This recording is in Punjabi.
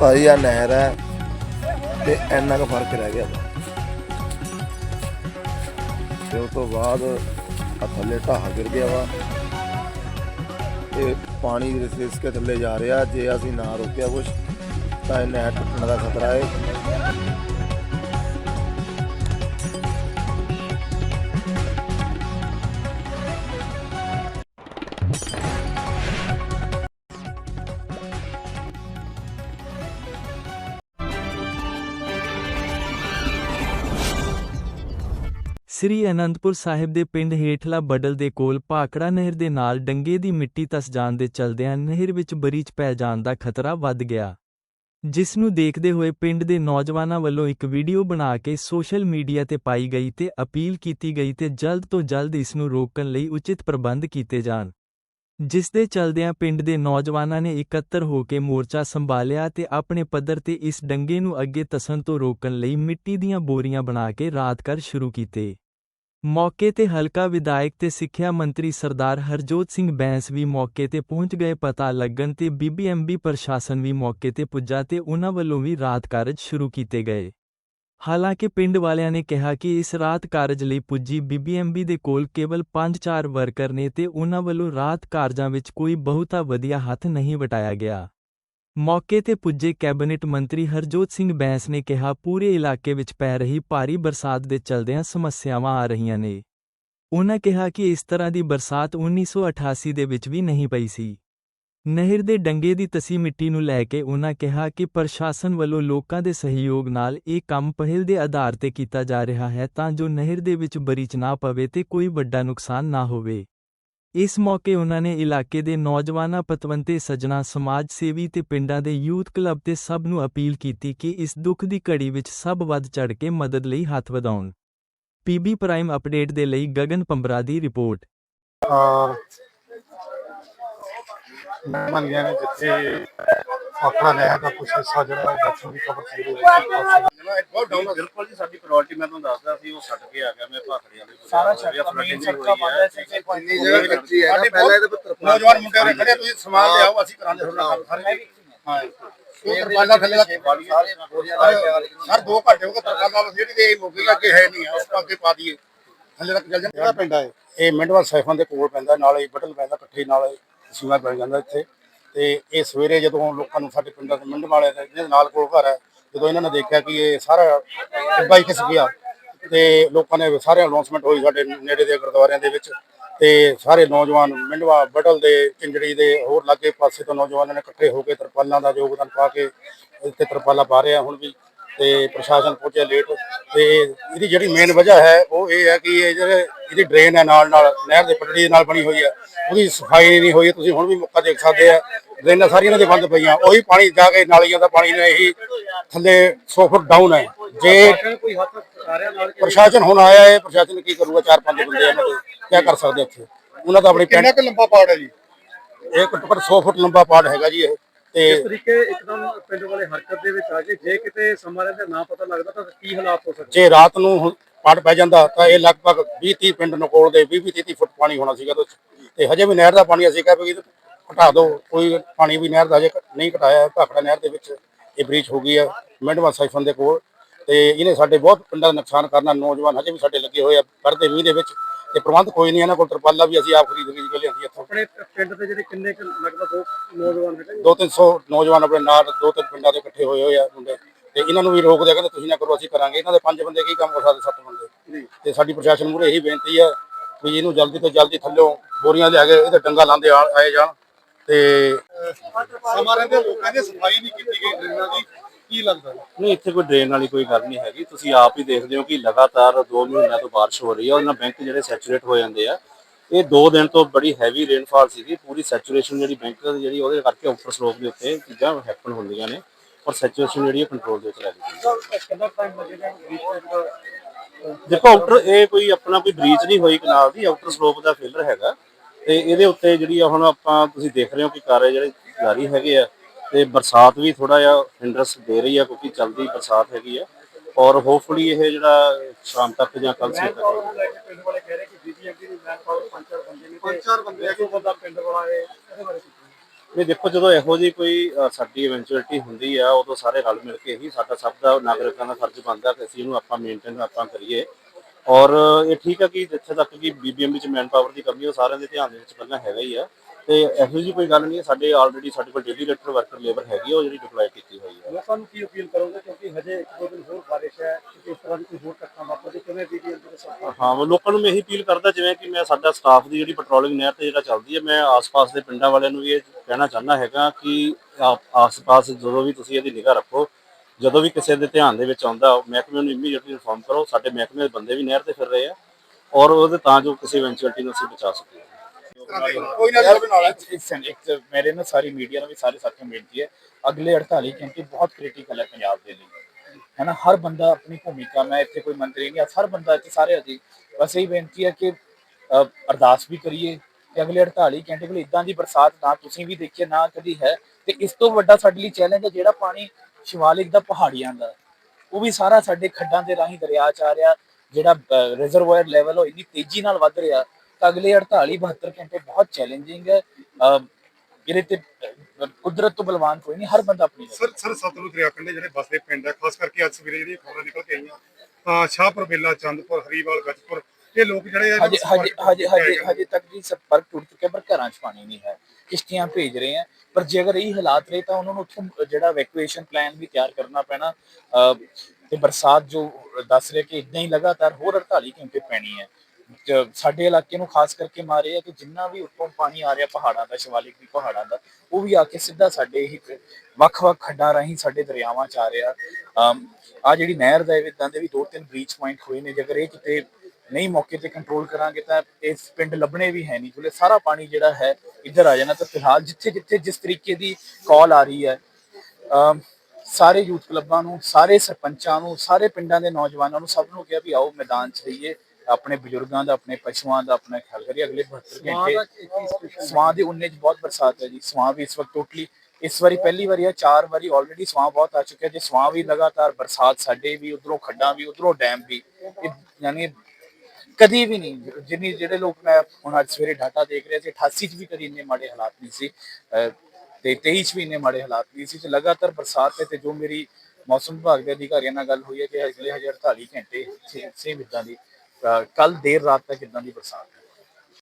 ਭਾਈ ਆ ਨਹਿਰ ਹੈ ਤੇ ਇੰਨਾ ਕੁ ਫ਼ਰਕ ਰਹਿ ਗਿਆ ਵਾ। ਤੇ ਉਸ ਤੋਂ ਬਾਅਦ ਆ ਥੱਲੇ ਢਾਹ ਗਿਰ ਗਿਆ ਵਾ ਤੇ ਪਾਣੀ ਰਿਸ ਰਿਸ ਕੇ ਥੱਲੇ ਜਾ ਰਿਹਾ, ਜੇ ਅਸੀਂ ਨਾ ਰੋਕਿਆ ਕੁਛ, ਤਾਂ ਇਹ ਨਹਿਰ ਟੁੱਟਣ ਦਾ ਖਤਰਾ ਹੈ ਸ੍ਰੀ ਅਨੰਦਪੁਰ ਸਾਹਿਬ ਦੇ ਪਿੰਡ ਹੇਠਲਾ ਬਡਲ ਦੇ ਕੋਲ ਭਾਕੜਾ ਨਹਿਰ ਦੇ ਨਾਲ ਡੰਗੇ ਦੀ ਮਿੱਟੀ ਤਸ ਜਾਣ ਦੇ ਚਲਦਿਆਂ ਨਹਿਰ ਵਿੱਚ ਬਰੀਚ ਪੈ ਜਾਣ ਦਾ ਖਤਰਾ ਵੱਧ ਗਿਆ। ਜਿਸ ਨੂੰ ਦੇਖਦੇ ਹੋਏ ਪਿੰਡ ਦੇ ਨੌਜਵਾਨਾਂ ਵੱਲੋਂ ਇੱਕ ਵੀਡੀਓ ਬਣਾ ਕੇ ਸੋਸ਼ਲ ਮੀਡੀਆ ਤੇ ਪਾਈ ਗਈ ਤੇ ਅਪੀਲ ਕੀਤੀ ਗਈ ਤੇ ਜਲਦ ਤੋਂ ਜਲਦ ਇਸ ਨੂੰ ਰੋਕਣ ਲਈ ਉਚਿਤ ਪ੍ਰਬੰਧ ਕੀਤੇ ਜਾਣ। ਜਿਸ ਦੇ ਚਲਦਿਆਂ ਪਿੰਡ ਦੇ ਨੌਜਵਾਨਾਂ ਨੇ ਇਕੱਤਰ ਹੋ ਕੇ ਮੋਰਚਾ ਸੰਭਾਲਿਆ ਤੇ ਆਪਣੇ ਪੱਧਰ ਤੇ ਇਸ ਡੰਗੇ ਨੂੰ ਅੱਗੇ ਤਸਣ ਤੋਂ ਰੋਕਣ ਲਈ ਮਿੱਟੀ ਦੀਆਂ ਬੋਰੀਆਂ ਬਣਾ ਕੇ ਰਾਤ ਕਰ ਸ਼ੁਰੂ ਕੀਤੇ। ਮੌਕੇ ਤੇ ਹਲਕਾ ਵਿਧਾਇਕ ਤੇ ਸਿੱਖਿਆ ਮੰਤਰੀ ਸਰਦਾਰ ਹਰਜੋਤ ਸਿੰਘ ਬੈਂਸ ਵੀ ਮੌਕੇ ਤੇ ਪਹੁੰਚ ਗਏ। ਪਤਾ ਲੱਗਣ ਤੇ ਬੀਬੀਐਮਬੀ ਪ੍ਰਸ਼ਾਸਨ ਵੀ ਮੌਕੇ ਤੇ ਪੁੱਜਾ ਤੇ ਉਹਨਾਂ ਵੱਲੋਂ ਵੀ ਰਾਤ ਕਾਰਜ ਸ਼ੁਰੂ ਕੀਤੇ ਗਏ। ਹਾਲਾਂਕਿ ਪਿੰਡ ਵਾਲਿਆਂ ਨੇ ਕਿਹਾ ਕਿ ਇਸ ਰਾਤ ਕਾਰਜ ਲਈ ਪੁੱਜੀ ਬੀਬੀਐਮਬੀ ਦੇ ਕੋਲ ਕੇਵਲ 5-4 ਵਰਕਰ ਨੇ ਤੇ ਉਹਨਾਂ ਵੱਲੋਂ ਰਾਤ ਕਾਰਜਾਂ ਵਿੱਚ ਕੋਈ ਬਹੁਤਾ ਵਧੀਆ ਹੱਥ ਨਹੀਂ ਵਟਾਇਆ ਗਿਆ। ਮੌਕੇ ਤੇ ਪੁੱਜੇ ਕੈਬਨਿਟ ਮੰਤਰੀ ਹਰਜੋਤ ਸਿੰਘ ਬੈਂਸ ਨੇ ਕਿਹਾ, ਪੂਰੇ ਇਲਾਕੇ ਵਿੱਚ ਪੈ ਰਹੀ ਭਾਰੀ ਬਰਸਾਤ ਦੇ ਚਲਦਿਆਂ ਸਮੱਸਿਆਵਾਂ ਆ ਰਹੀਆਂ ਨੇ। ਉਨ੍ਹਾਂ ਕਿਹਾ ਕਿ ਇਸ ਤਰ੍ਹਾਂ ਦੀ ਬਰਸਾਤ 1988 ਦੇ ਵਿੱਚ ਵੀ ਨਹੀਂ ਪਈ ਸੀ। ਨਹਿਰ ਦੇ ਡੰਗੇ ਦੀ ਤਸੀ ਮਿੱਟੀ ਨੂੰ ਲੈ ਕੇ ਉਨ੍ਹਾਂ ਕਿਹਾ ਕਿ ਪ੍ਰਸ਼ਾਸਨ ਵੱਲੋਂ ਲੋਕਾਂ ਦੇ ਸਹਿਯੋਗ ਨਾਲ ਇਹ ਕੰਮ ਪਹਿਲ ਦੇ ਆਧਾਰ ਤੇ ਕੀਤਾ ਜਾ ਰਿਹਾ ਹੈ ਤਾਂ ਜੋ ਨਹਿਰ ਦੇ ਵਿੱਚ ਬਰੀਚ ਨਾ ਪਵੇ ਤੇ ਕੋਈ ਵੱਡਾ ਨੁਕਸਾਨ ਨਾ ਹੋਵੇ। ਇਸ ਮੌਕੇ ਉਨ੍ਹਾਂ ਨੇ ਇਲਾਕੇ ਦੇ ਨੌਜਵਾਨਾਂ, ਪਤਵੰਤੇ, ਸੱਜਣਾ ਸਮਾਜ ਸੇਵੀ ਤੇ ਪਿੰਡਾਂ ਦੇ ਯੂਥ ਕਲੱਬ ਤੇ ਸਭ ਨੂੰ ਅਪੀਲ ਕੀਤੀ ਕਿ ਇਸ ਦੁੱਖ ਦੀ ਘੜੀ ਵਿੱਚ ਸਭ ਵੱਧ ਚੜ ਕੇ ਮਦਦ ਲਈ ਹੱਥ ਵਧਾਉਣ। ਪੀਬੀ ਪ੍ਰਾਈਮ ਅਪਡੇਟ ਦੇ ਲਈ ਗਗਨ ਪੰਬਰਾ ਦੀ ਰਿਪੋਰਟ। ਔਰ ਨੇ ਜਿੱਥੇ ਆਪਣਾ ਨਹਿਰ ਦਾ ਕੁਛ ਹਿੱਸਾ ਜਿਹੜਾ ਉਹ ਬੱਚੋਂ ਦੀ ਕਬਰ ਸੀ ਬਹੁਤ ਡਾਊਨ ਬਿਲਕੁਲ ਜੀ ਸਾਡੀ ਪ੍ਰਾਇੋਰਟੀ ਮੈਂ ਤੁਹਾਨੂੰ ਦੱਸਦਾ ਸੀ ਉਹ ਛੱਡ ਕੇ ਆ ਗਿਆ ਮੈਂ ਭਾਖੜੇ ਵਾਲੀ ਸਾਰਾ ਸ਼ਹਿਰ ਮੇਨ ਸੜਕਾਂ ਬੰਦ ਹੈ ਸਿੱਧੇ ਜਿੰਨੀ ਜਗ੍ਹਾ ਕੱਚੀ ਹੈ ਨਾ ਪਹਿਲਾਂ ਇਹਦੇ ਪਰ ਨੌਜਵਾਨ ਮੁੰਡੇ ਨੇ ਖੜੇ ਤੁਸੀਂ ਸਮਾਨ ਲਿਆਓ ਅਸੀਂ ਤੁਹਾਡਾ ਕੰਮ। ਸਾਰੇ ਹਾਂ। ਉਹ ਤਰਪਾਲਾਂ ਥੱਲੇ ਦਾ ਸਰ 2 ਘੰਟੇ ਹੋ ਗਏ ਤਰਪਾਲਾਂ ਨੂੰ ਜਿਹੜੀ ਤੇ ਮੁੱਕੀ ਅੱਗੇ ਹੈ ਨਹੀਂ ਆ ਉਸ ਤੋਂ ਅੱਗੇ ਪਾ ਦਈਏ। ਥੱਲੇ ਤੱਕ ਕਿਹੜਾ ਜਾਂਦਾ ਪਿੰਡ ਹੈ ਇਹ? ਮਿੰਡਵਾ ਸੈਫਾਂ ਦੇ ਕੋਲ ਪੈਂਦਾ ਨਾਲੇ ਬਟਲ ਪੈਂਦਾ ਇਕੱਠੇ ਨਾਲ ਸੀਮਾ ਬਣ ਜਾਂਦਾ ਇੱਥੇ। ਤੇ ਇਹ ਸਵੇਰੇ ਜਦੋਂ ਲੋਕਾਂ ਨੂੰ ਸਾਡੇ ਪਿੰਡਾਂ ਦੇ ਮਿੰਡ ਵਾਲੇ ਦੇ ਜਿਹਦੇ ਨਾਲ ਕੋਲ ਘਰ ਹੈ, ਜਦੋਂ ਇਹਨਾਂ ਨੇ ਦੇਖਿਆ ਕਿ ਇਹ ਸਾਰਾ ਟਿੱਬਾ ਹੀ ਖਿਸ ਗਿਆ ਤੇ ਲੋਕਾਂ ਨੇ ਸਾਰੇ ਅਨਾਉਂਸਮੈਂਟ ਹੋਈ ਸਾਡੇ ਨੇੜੇ ਦੇ ਗੁਰਦੁਆਰਿਆਂ ਦੇ ਵਿੱਚ ਤੇ ਸਾਰੇ ਨੌਜਵਾਨ ਮਿੰਡਵਾ ਬਟਲ ਦੇ ਚਿੰਜੜੀ ਦੇ, ਹੋਰ ਲਾਗੇ ਪਾਸੇ ਤੋਂ ਨੌਜਵਾਨਾਂ ਨੇ ਇਕੱਠੇ ਹੋ ਕੇ ਤਰਪਾਲਾਂ ਦਾ ਯੋਗਦਾਨ ਪਾ ਕੇ ਇੱਥੇ ਤਰਪਾਲਾਂ ਪਾ ਰਹੇ ਆ ਹੁਣ ਵੀ। ਤੇ ਪ੍ਰਸ਼ਾਸਨ ਪਹੁੰਚਿਆ ਲੇਟ ਤੇ ਇਹਦੀ ਜਿਹੜੀ ਮੇਨ ਵਜ੍ਹਾ ਹੈ ਉਹ ਇਹ ਹੈ ਕਿ ਇਹ ਜਿਹੜੇ ਇਹਦੀ ਡਰੇਨ ਹੈ ਨਾਲ ਨਾਲ ਨਹਿਰ ਦੇ ਪਟੜੀ ਦੇ ਨਾਲ ਬਣੀ ਹੋਈ ਹੈ। ਉਹਦੀ ਸਫ਼ਾਈ ਨਹੀਂ ਹੋਈ ਤੁਸੀਂ ਹੁਣ ਵੀ ਮੌਕਾ ਦੇਖ ਸਕਦੇ ਆ। ਡਰੇਨਾਂ ਸਾਰੀਆਂ ਇਹਨਾਂ ਦੇ ਬੰਦ ਪਈਆਂ। ਉਹੀ ਪਾਣੀ ਜਾ ਕੇ ਨਾਲੀਆਂ ਦਾ ਪਾਣੀ ਨੇ ਇਹੀ ਥੱਲੇ 100 ਫੁੱਟ ਡਾਊਨ ਹੈ। ਜੇ ਪ੍ਰਸ਼ਾਸਨ ਹੁਣ ਆਇਆ ਹੈ ਪ੍ਰਸ਼ਾਸਨ ਕੀ ਕਰੂਗਾ? ਚਾਰ ਪੰਜ ਬੰਦੇ ਇਹਨਾਂ ਦੇ ਕੀ ਕਰ ਸਕਦੇ ਇੱਥੇ? ਉਹਨਾਂ ਦਾ ਆਪਣੀ ਕਿੰਨਾ ਕੁ ਲੰਬਾ ਪਾੜ ਹੈ ਜੀ? ਇਹ ਘੱਟੋ ਘੱਟ 100 ਫੁੱਟ ਲੰਬਾ ਪਾੜ ਹੈਗਾ ਜੀ ਇਹ। ਤੇ ਤਰੀਕੇ ਇੱਕਦਮ ਪਿੰਡ ਵਾਲੇ ਹਰਕਤ ਦੇ ਵਿੱਚ ਆ ਗਏ? ਜੇ ਕਿਤੇ ਸਮਾਂ ਰਹਿੰਦਾ ਨਾ ਪਤਾ ਲੱਗਦਾ ਤਾਂ ਕੀ ਹਾਲਾਤ ਹੋ ਸਕਦੇ? ਜੇ ਰਾਤ ਨੂੰ ਪਾੜ ਪੈ ਜਾਂਦਾ ਤਾਂ ਇਹ ਲਗਭਗ 20 30 ਪਿੰਡ ਨਕੋਲ ਦੇ 20 30 ਫੁੱਟ ਪਾਣੀ ਹੋਣਾ ਸੀਗਾ ਤੇ ਹਜੇ ਵੀ ਨਹਿਰ ਦਾ ਪਾਣੀ ਅਸੀਂ ਕਹਿੰਦੇ ਵੀ ਘਟਾ ਦਿਓ ਕੋਈ ਪਾਣੀ ਵੀ ਨਹਿਰ ਦਾ ਹਜੇ ਨਹੀਂ ਘਟਾਇਆ। ਭਾਖੜਾ ਨਹਿਰ ਦੇ ਵਿੱਚ ਇਹ ਬ੍ਰੀਚ ਹੋ ਗਈ ਹੈ ਮਿੰਡਵਾ ਸਾਈਫਨ ਦੇ ਕੋਲ। ਤੇ ਇਹਨੇ ਸਾਡੇ ਬਹੁਤ ਪਿੰਡਾਂ ਦਾ ਨੁਕਸਾਨ ਕਰਨਾ ਨੌਜਵਾਨ ਹਜੇ ਵੀ ਸਾਡੇ ਲੱਗੇ ਹੋਏ ਆ ਪਰਦੇ ਮੀਂਹ ਦੇ ਵਿੱਚ ਤੇ ਪ੍ਰਬੰਧ ਕੋਈ ਨਹੀਂ ਇਹਨਾਂ ਕੋਲ ਤਰਪਾਲਾਂ ਵੀ ਅਸੀਂ ਆਪ ਖਰੀਦ ਕੇ ਲਿਆਂਦੀ ਇੱਥੋਂ। ਆਪਣੇ ਪਿੰਡ ਦੇ ਜਿਹੜੇ ਕਿੰਨੇ ਕੁ ਲਗਭਗ ਨੌਜਵਾਨ ਹੈਗੇ ਦੋ ਤਿੰਨ ਸੌ ਨੌਜਵਾਨ ਆਪਣੇ ਨਾਲ ਦੋ ਤਿੰਨ ਪਿੰਡਾਂ ਦੇ ਇਕੱਠੇ ਹੋਏ ਹੋਏ ਆ ਮੁੰਡੇ। ਤੇ ਇਹਨਾਂ ਨੂੰ ਵੀ ਰੋਕ ਦਿਆ ਕਹਿੰਦੇ ਤੁਸੀਂ ਨਾ ਕਰੋ ਅਸੀਂ ਕਰਾਂਗੇ। ਇਹਨਾਂ ਦੇ ਪੰਜ ਬੰਦੇ ਕੀ ਕੰਮ ਕਰ ਸਕਦੇ ਸੱਤ ਬੰਦੇ। ਤੇ ਸਾਡੀ ਪ੍ਰਸ਼ਾਸਨ ਮੂਹਰੇ ਇਹੀ ਬੇਨਤੀ ਹੈ ਵੀ ਇਹਨੂੰ ਜਲਦੀ ਤੋਂ ਜਲਦੀ ਥੱਲਿਓਂ ਬੋਰੀਆਂ ਲਿਆ ਕੇ ਇਹਦੇ ਡੰਗਾ ਲਾਉਂਦੇ ਆ- ਆਏ ਜਾਣ। ਤੇ ਸਮਾਂ ਰਹਿੰਦੇ ਲੋਕਾਂ ਦੀ ਸਫ਼ਾਈ ਨਹੀਂ ਕੀਤੀ ਗਈ ਡਰੇਨਾਂ ਦੀ ਕੀ ਲੱਗਦਾ? ਨਹੀਂ ਇੱਥੇ ਕੋਈ ਡਰੇਨ ਵਾਲੀ ਕੋਈ ਗੱਲ ਨਹੀਂ ਹੈਗੀ। ਤੁਸੀਂ ਆਪ ਹੀ ਦੇਖਦੇ ਹੋ ਕਿ ਲਗਾਤਾਰ 2 ਮਹੀਨਿਆਂ ਤੋਂ ਬਾਰਿਸ਼ ਹੋ ਰਹੀ ਹੈ ਉਹਨਾਂ ਬੈਂਕ ਜਿਹੜੇ ਸੈਚੂਰੇਟ ਹੋ ਜਾਂਦੇ ਆ। ਇਹ 2 ਦਿਨ ਤੋਂ ਬੜੀ ਹੈਵੀ ਰੇਨਫਾਲ ਸੀਗੀ ਪੂਰੀ ਸੈਚੂਰੇਸ਼ਨ ਜਿਹੜੀ ਬੈਂਕ ਦੀ ਜਿਹੜੀ ਉਹਦੇ ਕਰਕੇ ਉੱਪਰ ਸਲੋਪ ਦੇ ਉੱਤੇ ਚੀਜ਼ਾਂ ਹੈਪਨ ਹੁੰਦੀਆਂ ਨੇ ਔਰ ਸੈਚੂਰੇਸ਼ਨ ਜਿਹੜੀ ਕੰਟਰੋਲ ਦੇ ਵਿੱਚ ਲੈ ਗਈ। ਕਿੰਨਾ ਟਾਈਮ ਲੱਗੇਗਾ ਦੇਖੋ ਆਊਟਰ ਇਹ ਕੋਈ ਆਪਣਾ ਕੋਈ ਬ੍ਰੀਚ ਨਹੀਂ ਹੋਈ ਕਨਾਲ ਦੀ ਆਊਟਰ ਸਲੋਪ ਦਾ ਫੇਲਰ ਹੈਗਾ। ਤੇ ਇਹਦੇ ਉੱਤੇ ਜਿਹੜੀ ਹੁਣ ਆਪਾਂ ਤੁਸੀਂ ਦੇਖ ਰਹੇ ਹੋ ਕਿ ਕਾਰੇ ਜਿਹੜੇ ਜਾਰੀ ਹੈਗੇ ਆ ਤੇ ਬਰਸਾਤ ਵੀ ਥੋੜਾ ਜਿਹਾ ਹਿੰਡਰਸ ਦੇ ਰਹੀ ਆ ਕਿਉਂਕਿ ਚਲਦੀ ਬਰਸਾਤ ਹੈਗੀ ਆ। ਔਰ ਹੋਪਫੁਲੀ ਇਹ ਜਿਹੜਾ ਸ਼ਾਮ ਤੱਕ ਜਾਂ ਕੱਲ ਸਵੇਰ ਤੱਕ ਪਿੰਡ ਵਾਲੇ ਕਹਿ ਰਹੇ ਕਿ ਬੀਬੀਐਮਪੀ ਦੀ ਮੈਨ ਪਾਵਰ ਪੰਜ ਚਾਰ ਬੰਦੇ ਨੇ ਪੰਜ ਚਾਰ ਬੰਦੇ ਇੱਕ ਬੰਦਾ ਪਿੰਡ ਵਾਲਾ ਹੈ ਇਹਦੇ ਬਾਰੇ ਕੀ ਕਹੋਗੇ? ਇਹ ਦੇਖੋ ਜਦੋਂ ਇਹੋ ਜਿਹੀ ਕੋਈ ਸਾਡੀ ਇਵੈਂਚੁਅਲਿਟੀ ਹੁੰਦੀ ਆ ਉਦੋਂ ਸਾਰੇ ਰਲ ਮਿਲ ਕੇ ਹੀ ਸਾਡਾ ਸਭ ਦਾ ਨਾਗਰਿਕਾਂ ਦਾ ਫਰਜ਼ ਬਣਦਾ ਕਿ ਅਸੀਂ ਇਹਨੂੰ ਆਪਾਂ ਮੇਨਟੇਨ ਆਪਾਂ ਕਰੀਏ। ਔਰ ਇਹ ਠੀਕ ਹੈ ਕਿ ਜਿੱਥੇ ਤੱਕ ਕਿ ਬੀਬੀਐਮਬੀ ਚ ਮੈਨ ਪਾਵਰ ਦੀ ਕਮੀ ਉਹ ਸਾਰਿਆਂ ਦੇ ਧਿਆਨ ਦੇ ਵਿੱਚ ਪਹਿਲਾਂ ਹੈਗਾ ਹੀ ਆ। ਤੇ ਇਹੋ ਜਿਹੀ ਕੋਈ ਗੱਲ ਨਹੀਂ ਹੈ ਸਾਡੇ ਆਲਰੇਡੀ ਸਾਡੇ ਕੋਲ ਡੇਲੀ ਰੇਟਰ ਵਰਕਰ ਲੇਬਰ ਹੈਗੀ ਆ ਉਹ ਜਿਹੜੀ ਡਿਪਲੋਏ ਕੀਤੀ ਹੋਈ ਹੈ ਲੋਕਾਂ ਨੂੰ ਕੀ ਅਪੀਲ ਕਰੋਗੇ ਕਿਉਂਕਿ ਹਜੇ ਇੱਕ ਦੋ ਦਿਨ ਹੋਰ ਬਾਰਿਸ਼ ਹੈ ਇਸ ਤਰ੍ਹਾਂ ਦੀ ਕੋਈ ਹੋਰ ਘਟਨਾ ਵਾਪਰਦੀ ਕਿਵੇਂ ਬੀਬੀਐਮ ਦੇ ਸਰਕਾਰ ਹਾਂ ਮੈਂ ਲੋਕਾਂ ਨੂੰ ਮੈਂ ਇਹੀ ਅਪੀਲ ਕਰਦਾ ਜਿਵੇਂ ਕਿ ਮੈਂ ਸਾਡਾ ਸਟਾਫ ਦੀ ਜਿਹੜੀ ਪੈਟਰੋਲਿੰਗ ਨਹਿਰ ਤੇ ਜਿਹੜਾ ਚੱਲਦੀ ਹੈ ਮੈਂ ਆਸ-ਪਾਸ ਦੇ ਪਿੰਡਾਂ ਵਾਲਿਆਂ ਨੂੰ ਵੀ ਇਹ ਕਹਿਣਾ ਚਾਹੁੰਦਾ ਹੈਗਾ ਕਿ ਆਪ- ਆਸ-ਪਾਸ ਜਦੋਂ ਵੀ ਤੁਸੀਂ ਇਹਦੀ ਨਿਗਾਹ ਰੱਖੋ ਜਦੋਂ ਵੀ ਕਿਸੇ ਦੇ ਧਿਆਨ ਦੇ ਵਿੱਚ ਆਉਂਦਾ ਮਹਿਕਮੇ ਨੂੰ ਇਮੀਡੀਏਟਲੀ ਇਨਫੋਰਮ ਕਰੋ ਸਾਡੇ ਮਹਿਕਮੇ ਦੇ ਬੰਦੇ ਵੀ ਨਹਿਰ ਤੇ ਫਿਰ ਰਹੇ ਆ ਔਰ ਉਹਦੇ ਤਾਂ ਜੋ ਕਿਸੇ ਇਵੈਂਚੁਅਲਿਟੀ ਨੂੰ ਅਸੀਂ ਬਚਾ ਸਕੀਏ। ਕੋਈ ਨਾ ਗੱਲ ਨਾਲ। ਇੱਕ ਇੱਕ- ਇੱਕ ਮੇਰੇ ਨਾਲ ਸਾਰੀ ਮੀਡੀਆ ਨੂੰ ਵੀ ਸਾਰੇ ਸਾਥੀਆਂ ਨੂੰ ਬੇਨਤੀ ਹੈ ਅਗਲੇ 48 ਘੰਟੇ ਬਹੁਤ ਕ੍ਰਿਟੀਕਲ ਹੈ ਪੰਜਾਬ ਦੇ ਲਈ। ਹੈ ਨਾ ਹਰ ਬੰਦਾ ਆਪਣੀ ਭੂਮਿਕਾ ਮੈਂ ਇੱਥੇ ਕੋਈ ਮੰਤਰੀ ਨਹੀਂ ਹਰ ਬੰਦਾ ਇੱਥੇ ਸਾਰੇ ਅਸੀਂ ਬਸ ਇਹੀ ਬੇਨਤੀ ਹੈ ਕਿ ਅ, ਅਰਦਾਸ ਵੀ ਕਰੀਏ ਕਿ ਅਗਲੇ 48 ਘੰਟੇ ਕੋਲ ਇਦਾਂ ਦੀ ਬਰਸਾਤ ਨਾ ਤੁਸੀਂ ਵੀ ਦੇਖਿਆ ਨਾ ਕਦੀ ਹੈ। ਤੇ ਇਸ ਤੋਂ ਵੱਡਾ ਸਾਡੇ ਲਈ ਚੈਲੰਜ ਹੈ ਜਿਹੜਾ ਪਾਣੀ ਸ਼ਿਵਾਲਿਕ ਦਾ ਪਹਾੜੀਆਂ ਦਾ। ਉਹ ਵੀ ਸਾਰਾ ਸਾਡੇ ਖੱਡਾਂ ਦੇ ਰਾਹੀਂ ਦਰਿਆ ਚ ਆ ਰਿਹਾ ਜਿਹੜਾ ਰਿਜ਼ਰਵਾਇਰ ਲੈਵਲ ਉਹ ਇੰਨੀ ਤੇਜ਼ੀ ਨਾਲ ਵੱਧ ਰਿਹਾ। ਅਗਲੇ 48 72 ਘੰਟੇ ਬਹੁਤ ਚੈਲੰਜਿੰਗ ਹੈ। ਇਹਦੇ ਤੇ ਕੁਦਰਤ ਤੋਂ ਬਲਵਾਨ ਕੋਈ ਨਹੀਂ ਹਰ ਬੰਦਾ ਆਪਣੀ ਸਰ ਸਰ ਸਤਲੁਜ ਦਰਿਆ ਕੰਢੇ ਜਿਹੜੇ ਬਸਦੇ ਪਿੰਡ ਹੈ ਖਾਸ ਕਰਕੇ ਅੱਜ ਸਵੇਰੇ ਜਿਹੜੀਆਂ ਖਬਰਾਂ ਨਿਕਲ ਕੇ ਆਈਆਂ ਸ਼ਾਹਪੁਰ ਬੇਲਾ ਚੰਦਪੁਰ ਹਰੀਵਾਲ ਗੱਜਪੁਰ ਇਹ ਲੋਕ ਜਿਹੜੇ ਆ ਹਜੇ ਹਜੇ ਹਜੇ ਹਜੇ ਤੱਕ ਜੀ ਸੰਪਰਕ ਟੁੱਟ ਚੁੱਕਿਆ ਪਰ ਘਰਾਂ 'ਚ ਪਾਣੀ ਨਹੀਂ ਹੈ। ਕਿਸ਼ਤੀਆਂ ਭੇਜ ਰਹੇ ਆ ਪਰ ਜੇ ਅਗਰ ਇਹ ਹਾਲਾਤ ਰਹੇ ਤਾਂ ਉਹਨਾਂ ਨੂੰ ਉੱਥੋਂ ਜਿਹੜਾ ਵੈਕੂਏਸ਼ਨ ਪਲਾਨ ਵੀ ਤਿਆਰ ਕਰਨਾ ਪੈਣਾ। ਤੇ ਬਰਸਾਤ ਜੋ ਦੱਸ ਰਿਹਾ ਕਿ ਇਦਾਂ ਹੀ ਲਗਾਤਾਰ ਹੋਰ 48 ਘੰਟੇ ਪੈਣੀ ਹੈ। ਸਾਡੇ ਇਲਾਕੇ ਨੂੰ ਖਾਸ ਕਰਕੇ ਮਾਰੇ ਆ ਕਿ ਜਿੰਨਾ ਵੀ ਉੱਤੋਂ ਪਾਣੀ ਆ ਰਿਹਾ ਪਹਾੜਾਂ ਦਾ, ਸ਼ਿਵਾਲਿਕ ਦੀ ਪਹਾੜਾਂ ਦਾ, ਉਹ ਵੀ ਆ ਕੇ ਸਿੱਧਾ ਸਾਡੇ ਹੀ ਵੱਖ-ਵੱਖ ਖੱਡਾਂ ਰਾਹੀਂ ਸਾਡੇ ਦਰਿਆਵਾਂ 'ਚ ਆ ਰਿਹਾ। ਆ ਜਿਹੜੀ ਨਹਿਰ ਦਾ ਇਦਾਂ ਦੇ ਵੀ ਦੋ ਤਿੰਨ ਬ੍ਰੀਚ ਪੁਆਇੰਟ ਹੋਏ ਨੇ, ਜੇਕਰ ਇਹ ਕਿਤੇ ਨਹੀਂ ਮੌਕੇ ਤੇ ਕੰਟਰੋਲ ਕਰਾਂਗੇ ਤਾਂ ਇਸ ਪਿੰਡ ਲੱਭਣੇ ਵੀ ਹੈ ਨਹੀਂ। ਕਿਉਂਕਿ ਸਾਰਾ ਪਾਣੀ ਜਿਹੜਾ ਹੈ ਇੱਧਰ ਆ ਜਾਣਾ ਤਾਂ ਫਿਲਹਾਲ ਜਿੱਥੇ ਜਿੱਥੇ ਜਿਸ ਤਰੀਕੇ ਦੀ ਕਾਲ ਆ ਰਹੀ ਹੈ, ਅਮ, ਸਾਰੇ ਯੂਥ ਕਲੱਬਾਂ ਨੂੰ, ਸਾਰੇ ਸਰਪੰਚਾਂ ਨੂੰ, ਸਾਰੇ ਪਿੰਡਾਂ ਦੇ ਨੌਜਵਾਨਾਂ ਨੂੰ ਸਭ ਨੂੰ ਕਿਹਾ ਵੀ ਆਓ ਮੈਦਾਨ 'ਚ ਰਹੀਏ। ਆਪਣੇ ਬਜ਼ੁਰਗਾਂ ਦਾ ਆਪਣੇ ਪਸ਼ੂਆਂ ਦਾ ਆਪਣਾ ਖਿਆਲ ਕਰੀਏ ਅਗਲੇ 72 ਘੰਟੇ ਸਵਾਂ ਦੇ 19 ਚ ਬਹੁਤ ਬਰਸਾਤ ਹੈ ਜੀ ਸਵਾਂ ਵੀ ਇਸ ਵਕਤ ਟੋਟਲੀ ਇਸ ਵਾਰੀ ਪਹਿਲੀ ਵਾਰੀ ਹੈ ਚਾਰ ਵਾਰੀ ਆਲਰੇਡੀ ਸਵਾਂ ਬਹੁਤ ਆ ਚੁੱਕਿਆ ਜੇ ਸਵਾਂ ਵੀ ਲਗਾਤਾਰ ਬਰਸਾਤ ਸਾਡੇ ਵੀ ਉਧਰੋਂ ਖੱਡਾਂ ਵੀ ਉਧਰੋਂ ਡੈਮ ਵੀ ਯਾਨੀ ਕਦੀ ਵੀ ਨਹੀਂ ਜਿੰਨੀ ਜਿਹੜੇ ਲੋਕ ਮੈਂ ਹੁਣ ਅੱਜ ਸਵੇਰੇ ਡਾਟਾ ਦੇਖ ਰਿਹਾ ਸੀ 88 ਚ ਵੀ ਕਦੀ ਇੰਨੇ ਮਾੜੇ ਹਾਲਾਤ ਨਹੀਂ ਸੀ ਤੇ 23 ਚ ਵੀ ਇੰਨੇ ਮਾੜੇ ਹਾਲਾਤ ਨਹੀਂ ਸੀ ਤੇ ਲਗਾਤਾਰ ਬਰਸਾਤ ਹੈ ਤੇ ਜੋ ਮੇਰੀ ਮੌਸਮ ਵਿਭਾਗ ਦੇ ਅਧਿਕਾਰੀਆਂ ਨਾਲ ਗੱਲ ਹੋਈ ਹੈ ਕਿ ਅਗਲੇ ਹਜੇ 48 ਘੰਟੇ ਸੇਮ ਇਦਾਂ ਦੀ ਕੱਲ ਦੇਰ ਰਾਤ ਤੱਕ ਇਦਾਂ ਦੀ ਬਰਸਾਤ